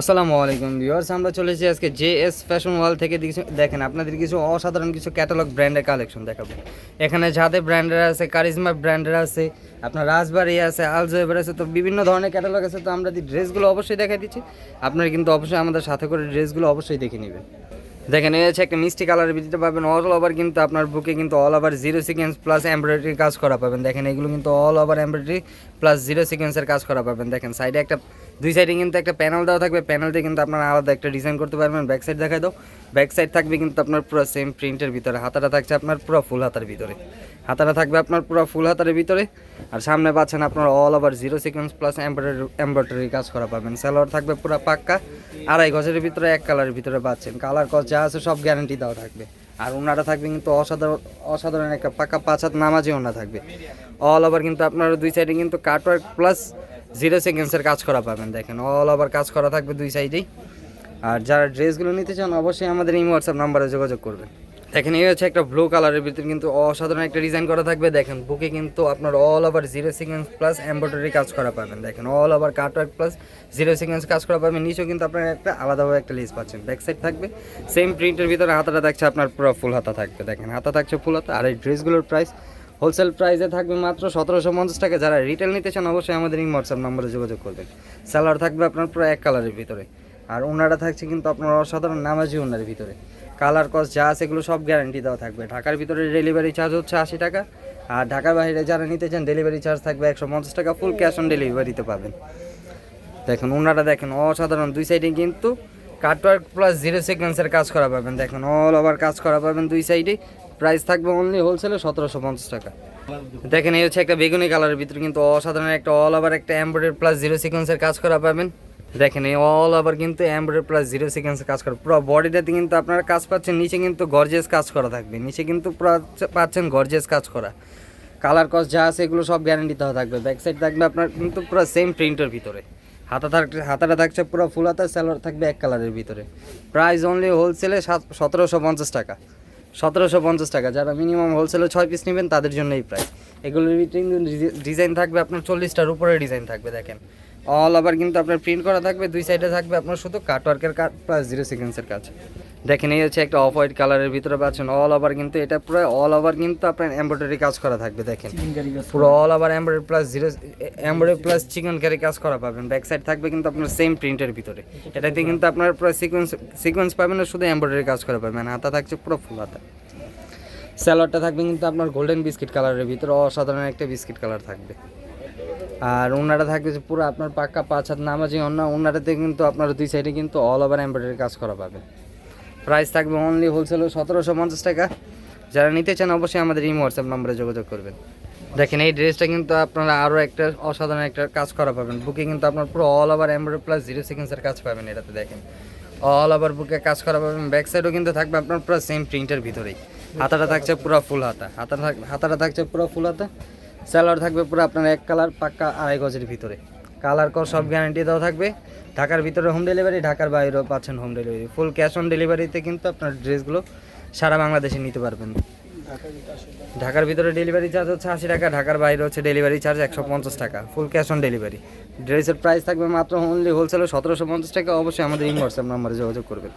আসসালামু আলাইকুম ভিউয়ার্স, আমরা চলেছি আজকে জে এস ফ্যাশন ওয়াল থেকে। দেখেন, আপনাদের কিছু অসাধারণ কিছু ক্যাটালগ ব্র্যান্ডের কালেকশন দেখাবো। এখানে যাদের ব্র্যান্ডের আছে কারিজমা ব্র্যান্ডের আছে, আপনার রাজবাড়ি আছে আলজোয়েবার আছে, তো বিভিন্ন ধরনের ক্যাটালগ আছে, তো আমরা ড্রেসগুলো অবশ্যই দেখাই দিচ্ছি। আপনারা কিন্তু অবশ্যই আমাদের সাথে করে ড্রেসগুলো অবশ্যই দেখে নেবেন। দেখেন, এই হচ্ছে একটা মিষ্টি কালারের ভিত্তিতে পাবেন। অল ওভার কিন্তু আপনার বুকে কিন্তু all over zero sequence plus embroidery কাজ করা পাবেন। দেখেন, এগুলো কিন্তু all over embroidery plus zero সিকোয়েন্সের কাজ করা পাবেন। দেখেন সাইডে একটা দুই সাইডে কিন্তু একটা প্যানেল দেওয়া থাকবে। প্যানেলতে কিন্তু আপনার আলাদা একটা ডিজাইন করতে পারবেন। ব্যাক সাইড দেখাই দাও। ব্যাক সাইড থাকবে কিন্তু আপনার পুরো সেম প্রিন্টের ভিতরে। হাতাটা থাকছে আপনার পুরো ফুল হাতার ভিতরে। হাতাটা থাকবে আপনার পুরো ফুল হাতার ভিতরে। আর সামনে পাচ্ছেন আপনার all over zero sequence plus embroidery embroidery কাজ করা পাবেন। স্যালোয়ার থাকবে পুরো পাক্কা। আড়াই গজের ভিতরে এক কালারের ভিতরে পাচ্ছেন। কালার কস যা আছে সব গ্যারান্টি দেওয়া থাকবে। আর ওনারা থাকবে কিন্তু অসাধারণ অসাধারণ একটা পাকা পাঁচ হাত নামাজে ওনা থাকবে। অল ওভার কিন্তু আপনার দুই সাইডে কিন্তু কাটওয়ার্ক প্লাস জিরো সেকেন্ডসের কাজ করা পাবেন, দেখেন। অল ওভার কাজ করা থাকবে দুই সাইডেই আর যারা ড্রেসগুলো নিতে চান, অবশ্যই আমাদের এই হোয়াটসঅ্যাপ নাম্বারে যোগাযোগ করবেন। দেখেন, এই হচ্ছে একটা ব্লু কালারের ভিতরে কিন্তু অসাধারণ একটা ডিজাইন করা থাকবে। দেখেন, বুকে কিন্তু আপনার all over zero sequence plus embroidery কাজ করা পাবেন। দেখেন all over cutwork plus zero sequence কাজ করা পাবেন। নিচেও কিন্তু আপনার একটা আলাদাভাবে একটা লিস্ট পাচ্ছেন। ব্যাক সাইড থাকবে। সেম প্রিন্টের ভিতরে হাতাটা থাকছে আপনার পুরো ফুল হাতা থাকবে। দেখেন, হাতা থাকছে ফুল হাতা। আর এই ড্রেসগুলোর প্রাইস হোলসেল প্রাইসে থাকবে মাত্র সতেরোশো পঞ্চাশ টাকা। যারা রিটেল নিতে চান, অবশ্যই আমাদের এই হোয়াটসঅ্যাপ নম্বরে যোগাযোগ করবেন। স্যালার থাকবে আপনার পুরো এক কালারের ভিতরে। আর ওনারা থাকছে কিন্তু আপনার অসাধারণ নামাজি ওনার ভিতরে। কালার কস যা আছে এগুলো সব গ্যারান্টি দেওয়া থাকবে। ঢাকার ভিতরে ডেলিভারি চার্জ হচ্ছে আশি টাকা। আর ঢাকার বাইরে যারা নিতে চান ডেলিভারি চার্জ থাকবে একশো পঞ্চাশ টাকা। ফুল ক্যাশ অন ডেলিভারিতে পাবেন। দেখুন ওনারা দেখেন, অসাধারণ। দুই সাইডে কিন্তু কাটওয়ার্ক প্লাস জিরো সিকোয়েন্সের কাজ করা পাবেন। দেখুন অল ওভার কাজ করা পাবেন দুই সাইডে প্রাইস থাকবে অনলি হোলসেলে সতেরোশো পঞ্চাশ টাকা। দেখেন, এই হচ্ছে একটা বেগুনি কালারের ভিতরে কিন্তু অসাধারণ একটা অল ওভার একটা এমব্রয়ডারি প্লাস জিরো সিকোয়েন্সের কাজ করা পাবেন। দেখেন, এই অল ওভার কিন্তু এমব্রয়ডারি প্লাস জিরো সিকোয়েন্সের কাজ করা। পুরো বডিটাতে কিন্তু আপনারা কাজ পাচ্ছেন, নিচে কিন্তু গর্জেস কাজ করা থাকবে। নিচে কিন্তু পাচ্ছেন গর্জেস কাজ করা। কালার কস্ট যা আছে এগুলো সব গ্যারান্টি দেওয়া থাকবে। ব্যাক সাইড থাকবে আপনার কিন্তু পুরো সেম প্রিন্টের ভিতরে। হাতা থাকছে হাতাটা থাকছে পুরো ফুল হাতা স্যালোয়ার থাকবে এক কালারের ভিতরে। প্রাইস অনলি হোলসেলে সাত সতেরোশো পঞ্চাশ টাকা। সতেরোশো পঞ্চাশ টাকা। যারা মিনিমাম হোলসেলে ছয় পিস নেবেন, তাদের জন্য এই প্রাইস এগুলোর ভিতরে ডিজাইন থাকবে আপনার চল্লিশটার উপরে ডিজাইন থাকবে, দেখেন। অল আবার কিন্তু আপনার প্রিন্ট করা থাকবে, দুই সাইডে থাকবে আপনার শুধু কাটওয়ার্কের কাট প্লাস জিরো সিকোয়েন্সের কাজ দেখেন এই হচ্ছে একটা অফ হোয়াইট কালারের ভিতরে পাচ্ছেন অল ওভার কিন্তু এটা পুরো অল ওভার কিন্তু আপনার এমব্রয়ডারি কাজ করা থাকবে দেখেন। পুরো all over embroidery plus zero embroidery plus chikankari কাজ করা পাবেন। ব্যাক সাইড থাকবে কিন্তু আপনার সেম প্রিন্টের ভিতরে। এটাতে কিন্তু আপনার পুরো সিকোয়েন্স সিকোয়েন্স পাবেন না শুধু এমব্রয়ডারি কাজ করা পাবেন। হাতা থাকছে পুরো ফুল হাতা। স্যালাডটা থাকবে কিন্তু আপনার গোল্ডেন বিস্কিট কালারের ভিতরে অসাধারণ একটা বিস্কিট কালার থাকবে। আর ওনারা থাকবে যে পুরো আপনার পাক্কা পাঁচ হাত নামাজি অন্য ওনারাতে কিন্তু আপনার দুই সাইডে কিন্তু অল ওভার এমব্রয়ডারি কাজ করা পাবে প্রাইস থাকবে অনলি হোলসেল সতেরোশো পঞ্চাশ টাকা। যারা নিতে চান অবশ্যই আমাদের এই হোয়াটসঅ্যাপ নম্বরে যোগাযোগ করবেন। দেখেন এই ড্রেসটা কিন্তু আপনারা আরও একটা অসাধারণ একটা কাজ করা পাবেন। বুকে কিন্তু আপনার পুরো all over embroidery plus zero সেকেন্ডসের কাজ পাবেন এটাতে দেখেন। অল ওভার বুকে কাজ করা পাবেন। ব্যাক সাইডও কিন্তু থাকবে আপনার পুরো সেম প্রিন্টের ভিতরেই। হাতাটা থাকছে পুরো ফুল হাতা। হাতা হাতাটা থাকছে পুরো ফুল হাতা। স্যালোয়ার থাকবে পুরো আপনার এক কালার পাক্কা আড়াই গজের ভিতরে। কালার কর, সব গ্যারান্টি দেওয়া থাকবে। ঢাকার ভিতরে হোম ডেলিভারি ঢাকার বাইরেও পাচ্ছেন home delivery full cash on ডেলিভারিতে কিন্তু আপনার ড্রেসগুলো সারা বাংলাদেশে নিতে পারবেন। ঢাকার ভিতরে ডেলিভারি চার্জ হচ্ছে আশি টাকা, ঢাকার বাইরে হচ্ছে ডেলিভারি চার্জ একশো পঞ্চাশ টাকা। ফুল ক্যাশ অন ডেলিভারি ড্রেসের প্রাইস থাকবে মাত্র অনলি হোলসেলে সতেরোশো পঞ্চাশ টাকা। অবশ্যই আমাদের ইন হোয়াটসঅ্যাপ নাম্বারে যোগাযোগ করবেন।